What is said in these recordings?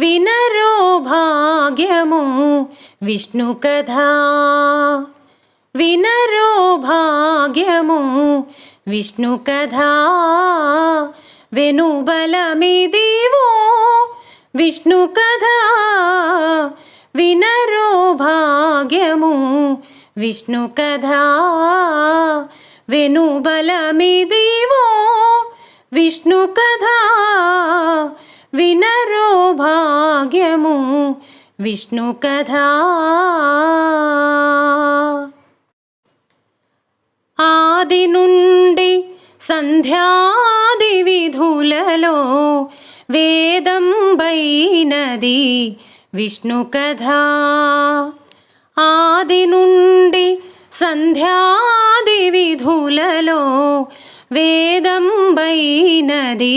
వినరో భాగ్యము విష్ణు కథా వినరో భాగ్యము విష్ణు కథా వెనుబలమిదివో విష్ణు కథా వినరో భాగ్యము విష్ణు కథా వెనుబలమిదివో విష్ణు కథా వినరో భాగ్యము విష్ణు కథా ఆది నుండి సంధ్యాది విధులలో వేదం బైనది విష్ణు కథా ఆది నుండి సంధ్యాది విధులలో వేదం బైనది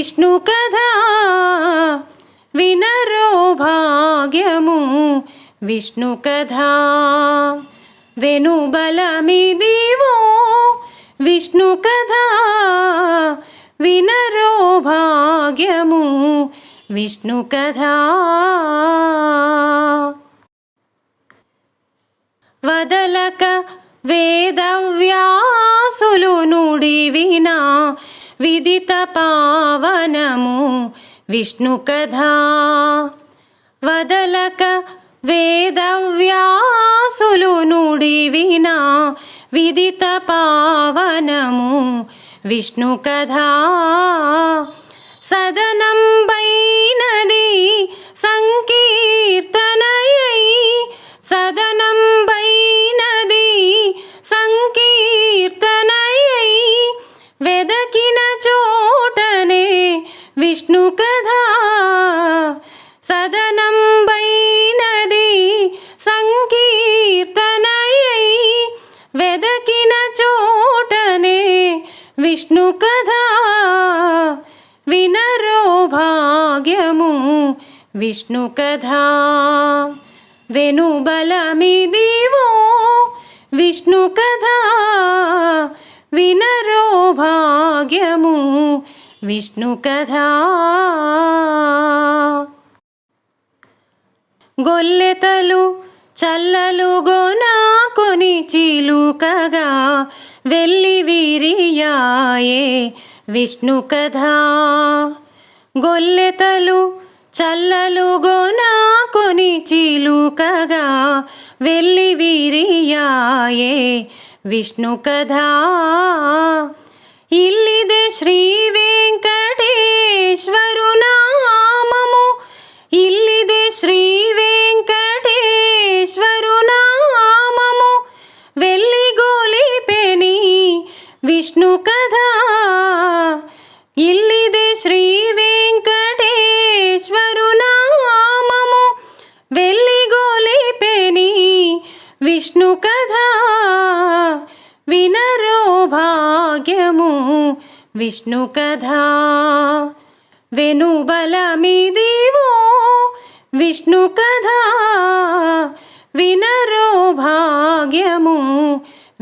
విష్ణు కథా వినరో భాగ్యము విష్ణు కథా వెనుబలమిదివో విష్ణు కథా వినరో భాగ్యము విష్ణు కథా వదలక వేదవ్యాసులు నుడివిన విదిత పావనము విష్ణు కథా వదలక వేదవ్యాసులు నుడివిన విదిత పావనము విష్ణు కథా సదనం कदा सदनं वैनदी सङ्कीर्तनयै वेदकिन चोटने विष्णुकथा विनरो भाग्यमु विष्णुकथा वेनुबलमिदिवो विष्णुकथा विनरो भाग्यमु విష్ణు కథా. గొల్లెతలు చల్లలుగొనా కొని చిలుకగా వెళ్ళి విరియాయే విష్ణు కథా. గొల్లెతలు చల్లలుగొనా కొని చిలుకగా వెళ్ళి విరియాయే విష్ణు కథా. ఇల్లిదే శ్రీ వెంకటేశ్వరు నామము ఇల్లిదే विष्णुकथा वेणुबलमि दिवो विष्णुकथा विनरोभाग्यमु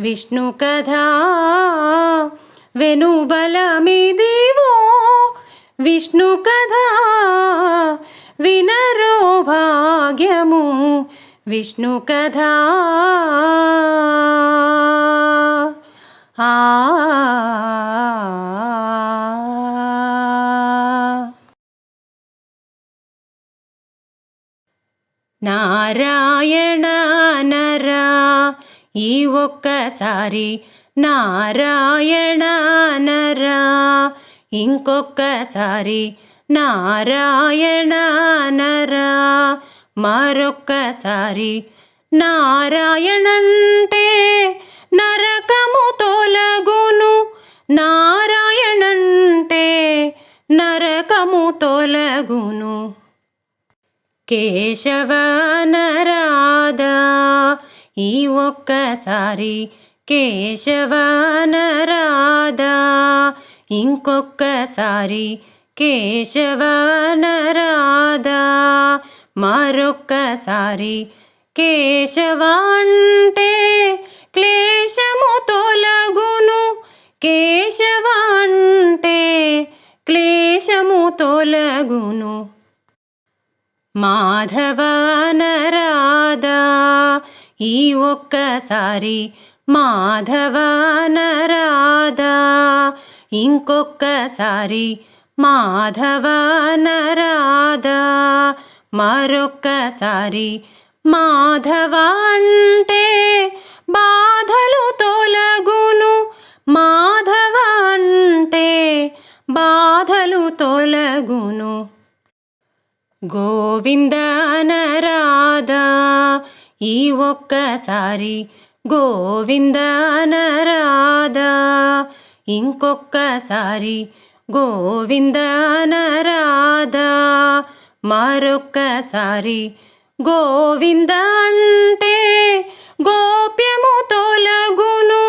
विष्णुकथा वेणुबलमि दिवो विष्णुकथा विनरोभाग्यमु विष्णुकथा నారాయణ నరా ఈ ఒక్కసారి నారాయణ నరా ఇంకొక్కసారి నారాయణ నరా మరొక్కసారి నారాయణంటే నరకము తొలగును. నారాయణంటే నరకము తొలగును. కేశవ నరాదా ఈ ఒక్కసారి కేశవ నరాదా ఇంకొక్కసారి కేశవ నరాదా మరొక్కసారి కేశవ అంటే క్లేశము తొలగును కేశవ అంటే క్లేశము తొలగును. మాధవ నరాదా ఈ ఒక్కసారి మాధవ నరాదా ఇంకొక్కసారి మాధవ నరాదా మరొక్కసారి మాధవ అంటే బాధలు తొలగును మాధవ అంటే బాధలు తొలగును. గోవింద నరాధా ఈ ఒక్కసారి గోవింద నరాధా ఇంకొక్కసారి గోవింద నరాధా మరొక్కసారి గోవింద అంటే గోప్యము తొలగును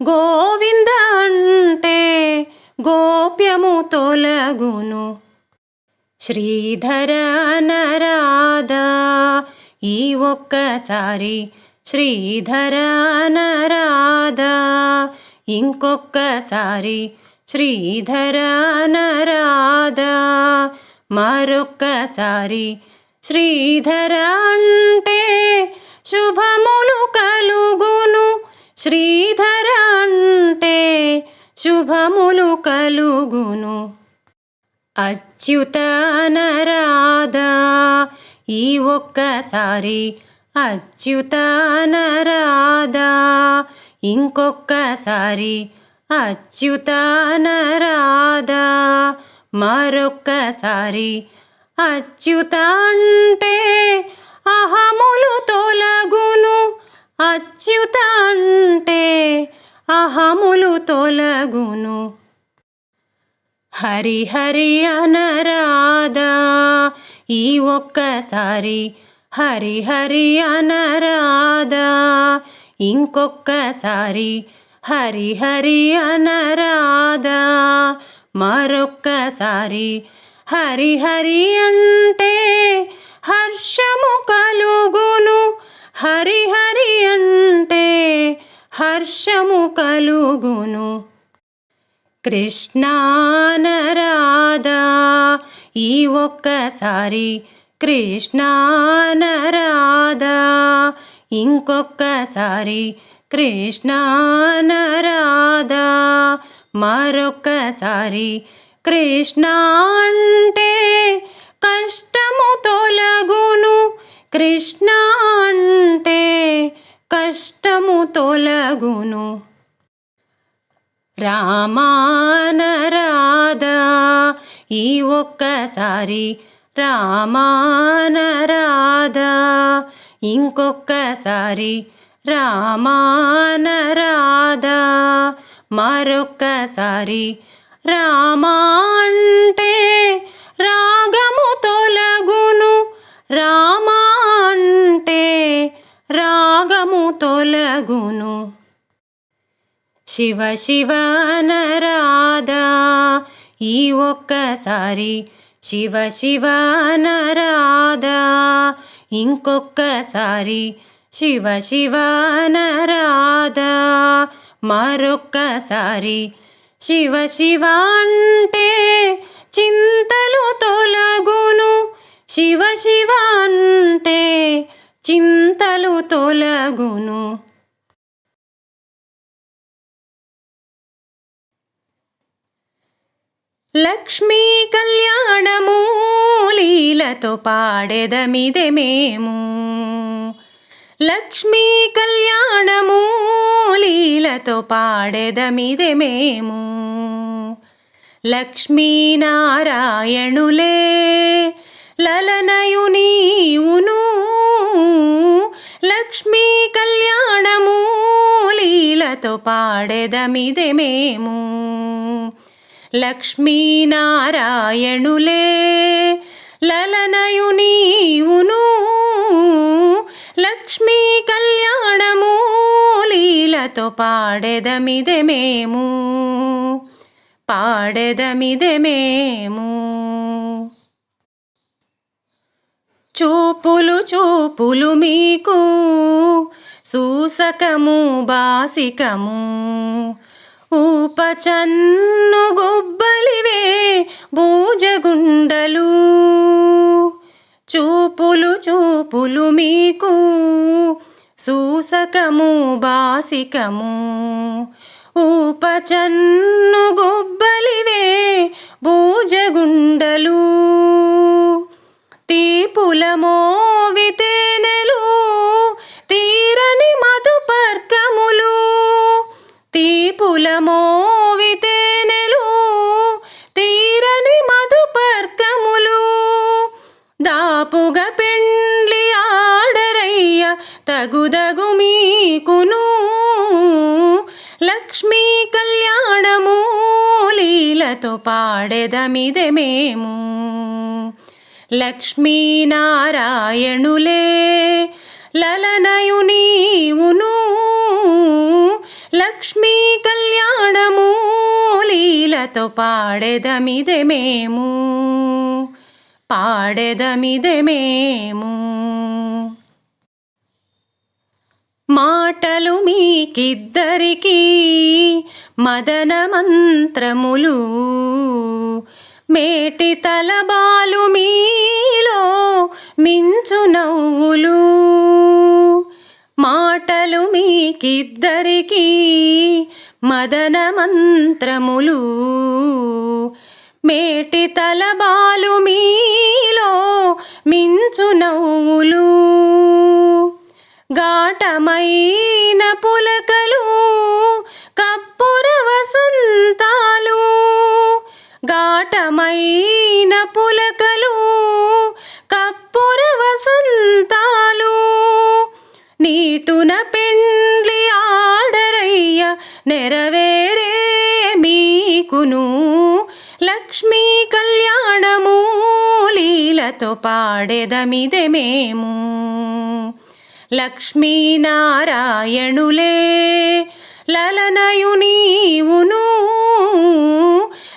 గోవింద అంటే గోప్యము తొలగును శ్రీధర నరాదా ఈ ఒక్కసారి శ్రీధర నరాదా ఇంకొక్కసారి శ్రీధర నరాదా మరొక్కసారి శ్రీధర అంటే శుభము శ్రీధర అంటే శుభములు కలుగును. అచ్యుత నరాధా ఈ ఒక్కసారి అచ్యుత నరాధా ఇంకొక్కసారి అచ్యుత నరాధా మరొక్కసారి అచ్యుత అంటే అహములు తొలగును. అచ్యుత అంటే అహములు తొలగును. హరి హరి అనరాధా ఈ ఒక్కసారి హరి హరి అనరాధా ఇంకొక్కసారి హరి హరి అనరాధా మరొక్కసారి హరి హరి అంటే హర్షము కలుగును. హరి హరి అంటే హర్షము కలుగును. కృష్ణానరాధా ఈ ఒక్కసారి కృష్ణానరాధా ఇంకొక్కసారి కృష్ణానరాధా మరొక్కసారి కృష్ణ అంటే కష్టము తొలగును. కృష్ణ అంటే కష్టము తొలగును. రామానరాధా ఈ ఒక్కసారి రామానరాధా ఇంకొక్కసారి రామానరాధా మరొక్కసారి రామా అంటే రాగము తొలగును. రామా అంటే రాగము తొలగును. శివ శివ నరాధా ఈ ఒక్కసారి శివ శివ నరాధా ఇంకొక్కసారి శివ శివ నరాధా మరొక్కసారి శివ శివ అంటే చింతలు తొలగును. శివ శివ అంటే చింతలు తొలగును. లక్ష్మీ కళ్యాణము లీలతో పాడెదమిదే మేము. లక్ష్మీ కళ్యాణము లీలతో పాడెదమిదే మేము. లక్ష్మీనారాయణులే లలనయు నీవును లక్ష్మీ కళ్యాణము లీలతో పాడెదమిదే మేము. లక్ష్మీనారాయణులే లలనయు నీవును లక్ష్మీ కళ్యాణము లీలతో పాడెదమిదె మేము. పాడెదమిదె మేము. చూపులు చూపులు మీకు. సూసకము బాసికము. ఊపచన్ను గుబ్బలివే భూజగుండలు. చూపులు చూపులు మీకు. సూసకము బాసికము. ఊపచన్ను గుబ్బలివే భూజగుండలు. తీపుల మోవితేనెలు తీరని మధుపర్కములు. తీపుల మోవితేనెలు తీరని మధుపర్కములు. దాపుగా పెండ్లి ఆడరయ్య తగుదగు మీకును. లక్ష్మీ కళ్యాణము లీలతో పాడెదమిదే మేము. లక్ష్మీనారాయణులే లలనయు నీవును లక్ష్మీ కళ్యాణము లీలతో పాడెదమిదే మేము పాడెదమిదే మేము. మాటలు మీకిద్దరికీ మదన మంత్రములు మేటి తలబాలు మీలో మించు నవ్వులు. మాటలు మీకిద్దరికీ మదన మంత్రములు. మేటి తలబాలు మీలో మించు నవ్వులు. మీకును లక్ష్మీ కళ్యాణము లీలతో పాడెదమిదే మేము. లక్ష్మీనారాయణులే లలనయు నీవును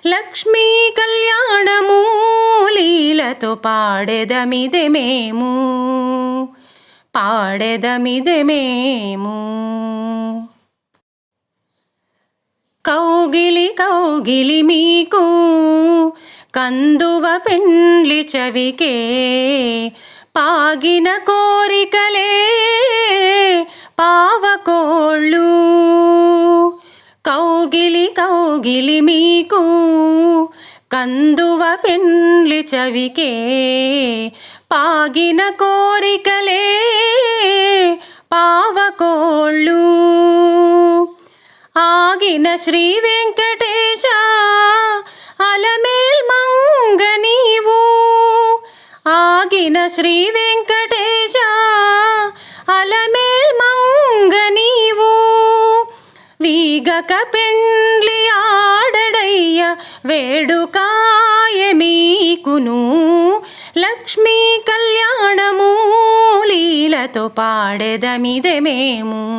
లక్ష్మీ కళ్యాణము లీలతో పాడెదమిదే మేము. పాడెదమిదే మేము. కౌగిలి కౌగిలి మీకు కందువ పెండ్లి చవికే పాగిన కోరికలే పావకోళ్ళు. కౌగిలి కౌగిలి మీకు కందువ పెండ్లి చవికే పాగిన కోరికలే పావకోళ్ళు. ఆగిన శ్రీ వెంకటేశ అలమేల్ మంగ నీవు. ఆగిన శ్రీ వెంకటేశ అలమేల్ మంగ నీవు. వీగక పెండ్లి ఆడడయ్య వేడుకాయ మీకును. లక్ష్మీ కళ్యాణము లీలతో పాడెదమిదె మేము.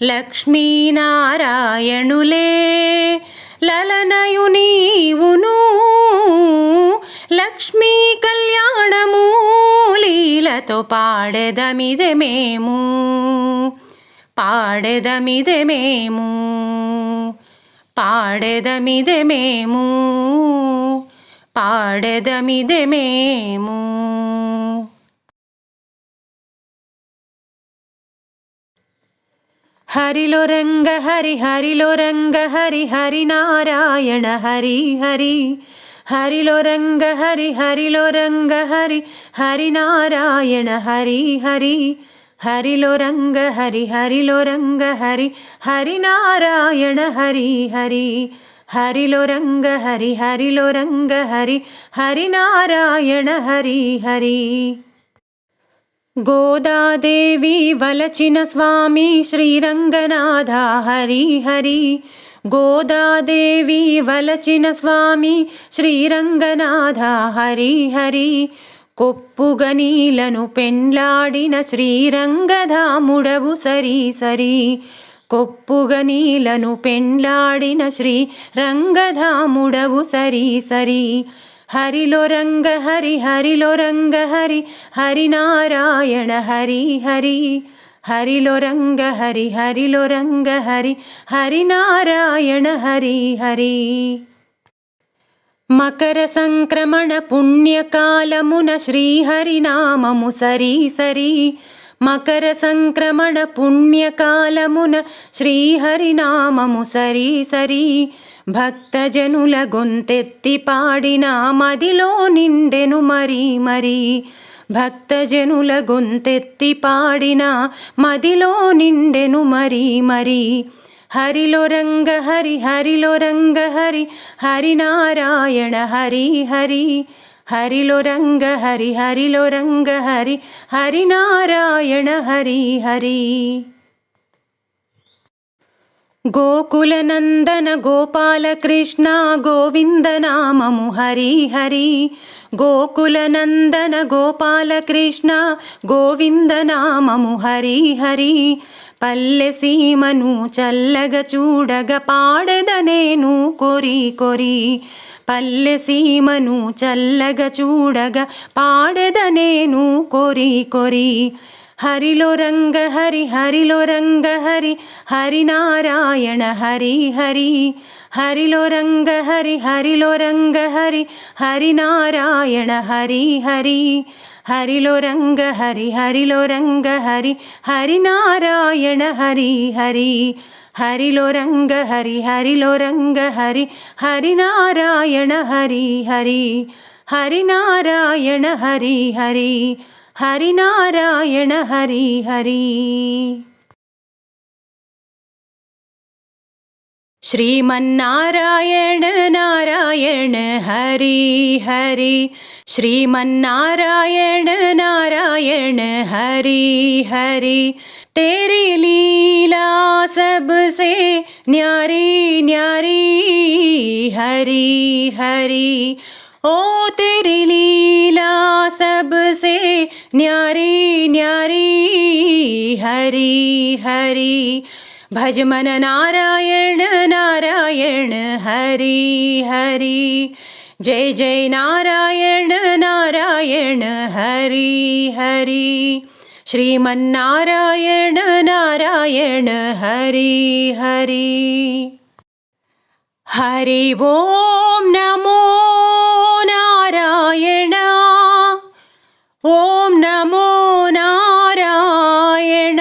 లక్ష్మీనారాయణులే లలనయు నీవును లక్ష్మీ కళ్యాణము లీలతో పాడెదమిదె మేము పాడెదమిదె మేము పాడెదమిదె మేము పాడెదమిదె మేము. हरिलो रङ्ग हरि हरिलो रङ्ग हरि हरि नारायण हरि हरि। हरिलो रङ्ग हरि हरिलो रङ्ग हरि हरि नारायण हरि हरि। हरिलो रङ्ग हरि हरिलो रङ्ग हरि हरि नारायण हरि हरि। हरिलो रङ्ग हरि हरिलो रङ्ग हरि हरि नारायण हरि हरि। గోదాదేవి వలచిన స్వామి శ్రీరంగనాథ హరి హరి. గోదాదేవి వలచిన స్వామి శ్రీరంగనాథ హరి హరి. కొప్పుగనీలను పెండ్లాడిన శ్రీరంగధాముడవు సరి సరి. కొప్పుగనీలను పెండ్లాడిన శ్రీ రంగధాముడవు సరి సరి. हरिलो रङ्ग हरि हरिलो रङ्ग हरि हरिनारायण हरि हरि। हरिलो रङ्ग हरि हरिलो रङ्ग हरि हरिनारायण हरि हरि। मकरसङ्क्रमण पुण्यकालमुन श्रीहरिनाममु सरी। सरी मकरसङ्क्रमण पुण्यकालमुन श्रीहरिनाममु सरी सरी। భక్తజనుల గొంతెత్తి పాడిన మదిలో నిండెను మరి మరి. భక్తజనుల గొంతెత్తి పాడిన మదిలో నిండెను మరి మరి. హరిలో రంగ హరి హరిలో రంగ హరి హరినారాయణ హరి హరి. హరిలో రంగ హరి హరిలో రంగ హరి హరినారాయణ హరి హరి. గోకుల నందన గోపాలకృష్ణ గోవింద నామము హరి హరి. గోకుల నందన గోపాలకృష్ణ గోవింద నామము హరి హరి. పల్లె సీమను చల్లగ చూడగ పాడెద నేను కొరి కొరి. పల్లె సీమను చల్లగ చూడగ పాడెద నేను కొరి కొరి. ಹರಿಲೋ ರಂಗ ಹರಿ ಹರಿಲೋ ರಂಗ ಹರಿ ಹರಿನಾರಾಯಣ ಹರಿ ಹರಿ ಹರಿಲೋ ರಂಗ ಹರಿ ಹರಿಲೋ ರಂಗ ಹರಿ ಹರಿನಾರಾಯಣ ಹರಿ ಹರಿ ಹರಿಲೋ ರಂಗ ಹರಿ ಹರಿಲೋ ರಂಗ ಹರಿ ಹರಿನಾರಾಯಣ ಹರಿ ಹರಿ ಹರಿಲೋ ರಂಗ ಹರಿ ಹರಿಲೋ ರಂಗ ಹರಿ ಹರಿನಾರಾಯಣ ಹರಿ ಹರಿ ಹರಿನಾರಾಯಣ ಹರಿ ಹರಿ हरिनारायण हरि हरि। श्रीमन्नारायण नारायण हरि हरि। श्रीमन्नारायण नारायण हरि हरि। तेरी लीला सबसे न्यारी न्यारी हरि हरि। ओ तेरी लीला सबसे न्यारी न्यारी हरी हरी। भज मन नारायण नारायण हरि हरि। जय जय नारायण नारायण हरि हरि। श्रीमन्नारायण नारायण हरि हरि हरि ॐ नमो नारायण। ॐ नमो नारायण।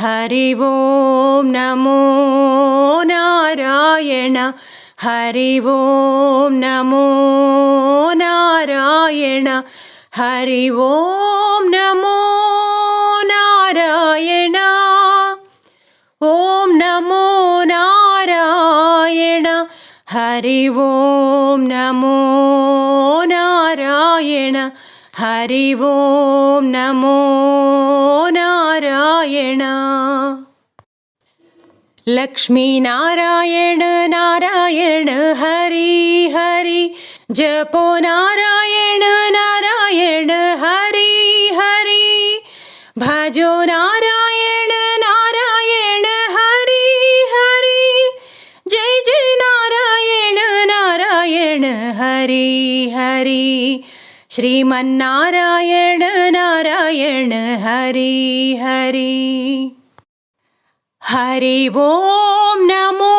हरि ॐ नमो नारायण। हरि ॐ नमो नारायण। हरि ॐ नमो नारायण। ॐ नमो हरि ॐ नमो नारायण। हरि ॐ नमो नारायण। लक्ष्मीनारायण नारायण हरि हरि। जपो नारायण नारायण हरि हरि। भजो नारायण हरि हरि। श्रीमन्नारायण नारायण हरि हरि। हरि ॐ नमो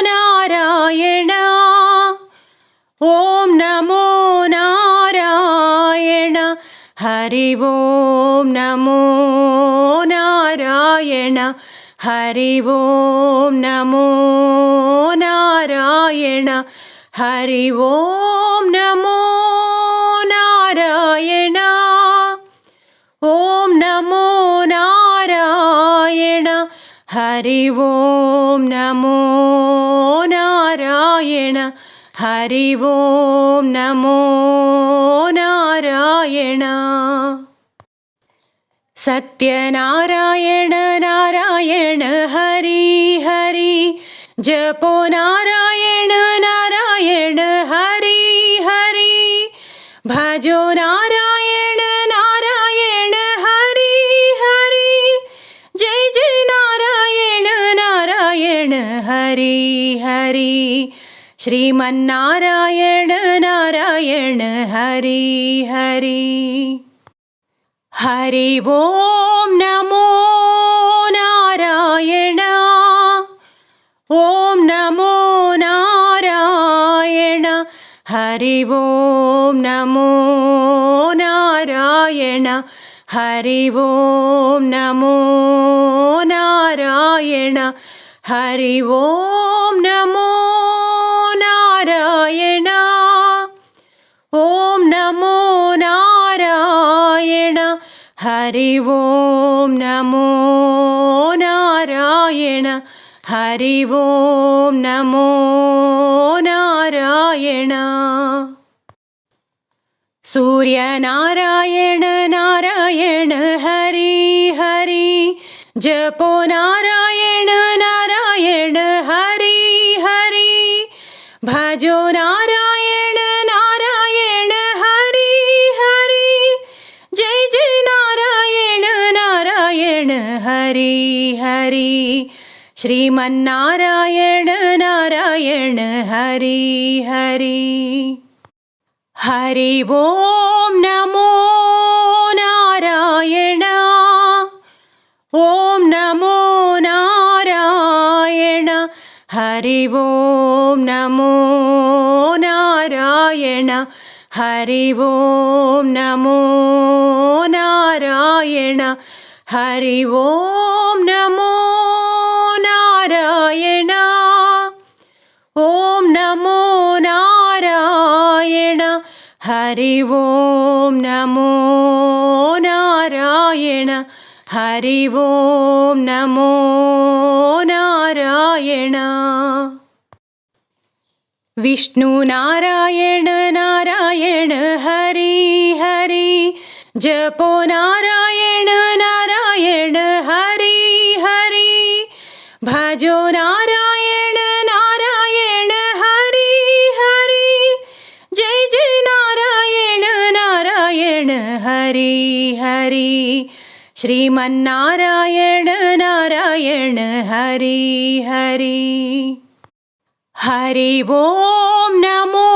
नारायण। ॐ नमो नारायण। हरि ॐ नमो नारायण। हरि ॐ नमो नारायण हरि ॐ नमो नारायण। ॐ नमो नारायण। हरि ॐ नमो नारायण। हरि ॐ नमो नारायण। सत्यनारायण नारायण। हरि हरि। जपो नारायण नारायण हरि हरि। भजो नारायण नारायण हरि हरि। जय जय नारायण नारायण हरि हरि। श्रीमन्नारायण नारायण हरि हरि। हरि ॐ नमो नारायण। ॐ नमो नारायण നാരായണ. ഹരി ഓം നമോ നാരായണ. ഹരി ഓം നമോ നാരായണ. ഹരി ഓം നമോ നാരായണ. ഓം നമോ നാരായണ. ഹരി ഓം നമോ നാരായണ. ഹരി ഓം നമോ നാരായണ. സൂര്യ നാരായണ നാരായണ ഹരി ഹരി. ജപോ നാരായണ നാരായണ ഹരി ഹരി. ഭജോ നാരായണ നാരായണ ഹരി ഹരി. ജയ ജയ നാരായണ നാരായണ ഹരി ഹരി. ശ്രീമന്നാരായണ നാരായണ ഹരി ഹരി. ഹരി ഓം നമോ നാരായണ. ഓം നമോ നാരായണ. ഹരി ഓം നമോ നാരായണ. ഹരി ഓം നമോ നാരായണ. ഹരി ഓം നമോ हरि ॐ नमो नारायण। हरि ॐ नमो नारायण। विष्णुनारायण नारायण हरि हरि। जपो नारायण नारायण हरि हरि हरि। श्रीमन्नारायण नारायण हरि हरि। हरि ॐ नमो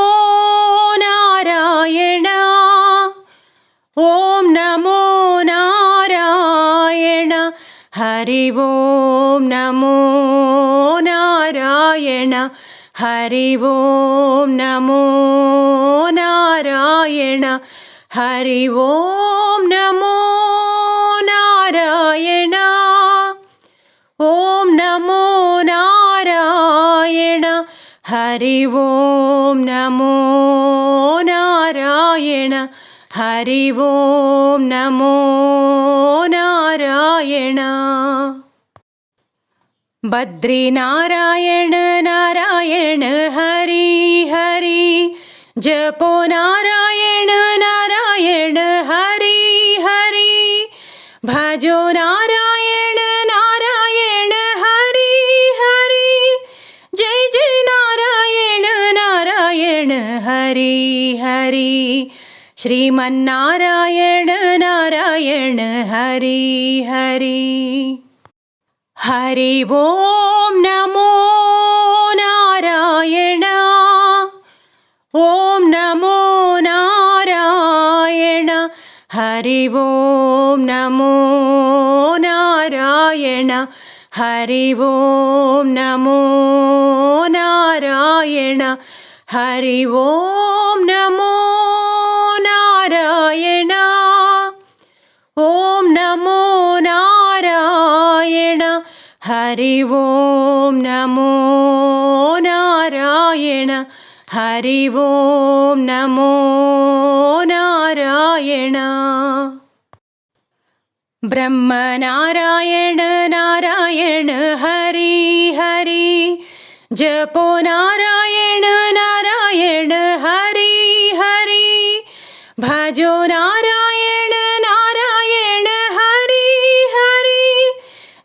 नारायण। ॐ नमो नारायण। हरि ॐ नमो नारायण। हरि ॐ नमो नारायण हरि ॐ नमो नारायण। ॐ नमो नारायण। हरि ॐ नमो नारायण। हरि ॐ नमो नारायण। बद्रीनारायण नारायण हरि हरि। जपो नारायण ഹരി. ശ്രീമന്നാരായണ നാരായണ ഹരി ഹരി. ഹരി ഓം നമോ നാരായണ. ഓം നമോ നാരായണ. ഹരി ഓം നമോ നാരായണ. ഹരി ഓം നമോ നാരായണ. ഹരി ഓം നമോ हरि ॐ नमो नारायण। ब्रह्मनारायण नारायण हरि हरि। जपो नारायण नारायण हरि हरि। भजो नारायण नारायण हरि हरि।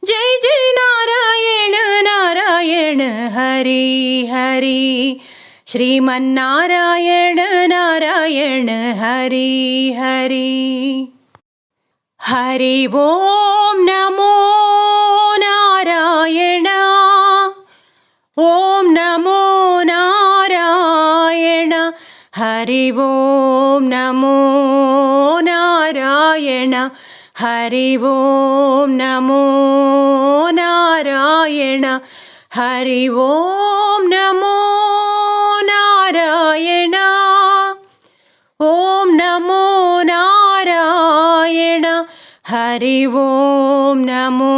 जय जय नारायण नारायण हरि हरि श्रीमन्नारायण नारायण हरि हरि। हरि ॐ नमो नारायण। ॐ नमो नारायण। हरि ॐ नमो नारायण। हरि ॐ नमो नारायण। हरि ॐ नमो ॐ नमो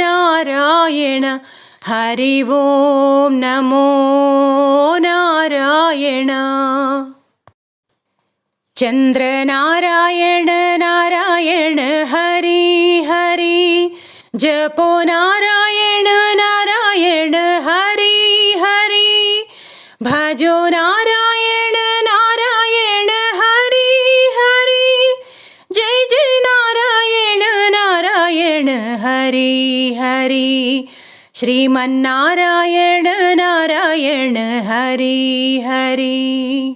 नारायण हरि ॐ नमो नारायण चन्द्रनारायण नारायण हरि हरि जपो नारायण श्रीमन्नारायण नारायण हरि हरि।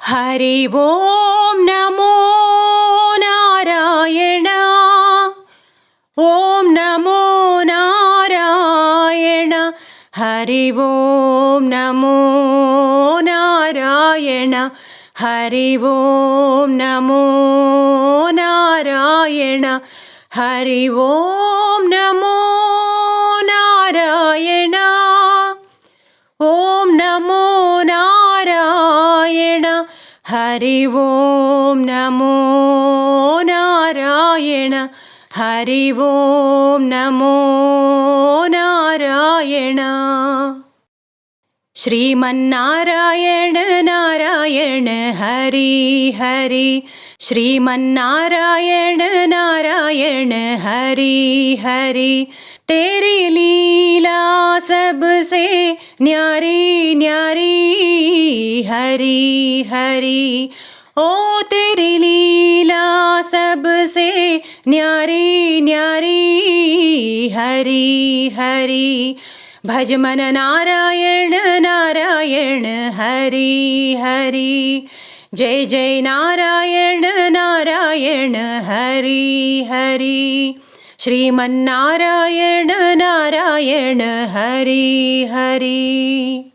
हरि ॐ नमो नारायण। ॐ नमो नारायण। हरि ॐ नमो नारायण। हरि ॐ नमो नारायण। हरि ॐ नमो हरि ॐ नमो नारायण। हरि ॐ नमो नारायण। श्रीमन्नारायण नारायण हरि हरि। श्रीमन्नारायण नारायण हरि हरि तेरी लीला सबसे न्यारी न्यारी, हरि हरि। ओ तेरी लीला सबसे न्यारी न्यारी, हरि हरि। भज मन नारायण नारायण, हरि हरि। जय जय नारायण नारायण, हरि हरि। श्रीमन्नारायण नारायण हरि हरि